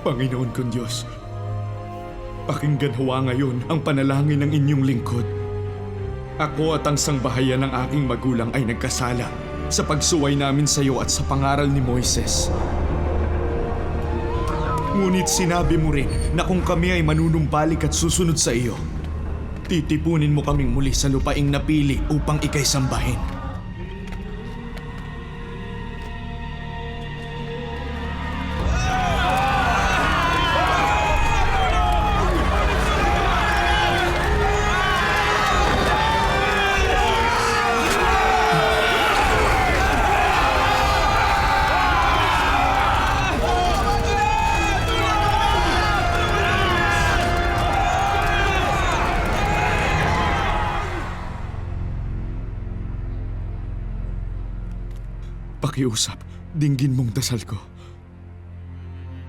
Panginoon kong Diyos, pakinggan hawa ngayon ang panalangin ng inyong lingkod. Ako at ang sangbahayan ng aking magulang ay nagkasala sa pagsuway namin sa iyo at sa pangaral ni Moises. Ngunit sinabi mo rin na kung kami ay manunumbalik at susunod sa iyo, titipunin mo kaming muli sa lupaing napili upang ikay sambahin. Pakiusap, dinggin mong dasal ko.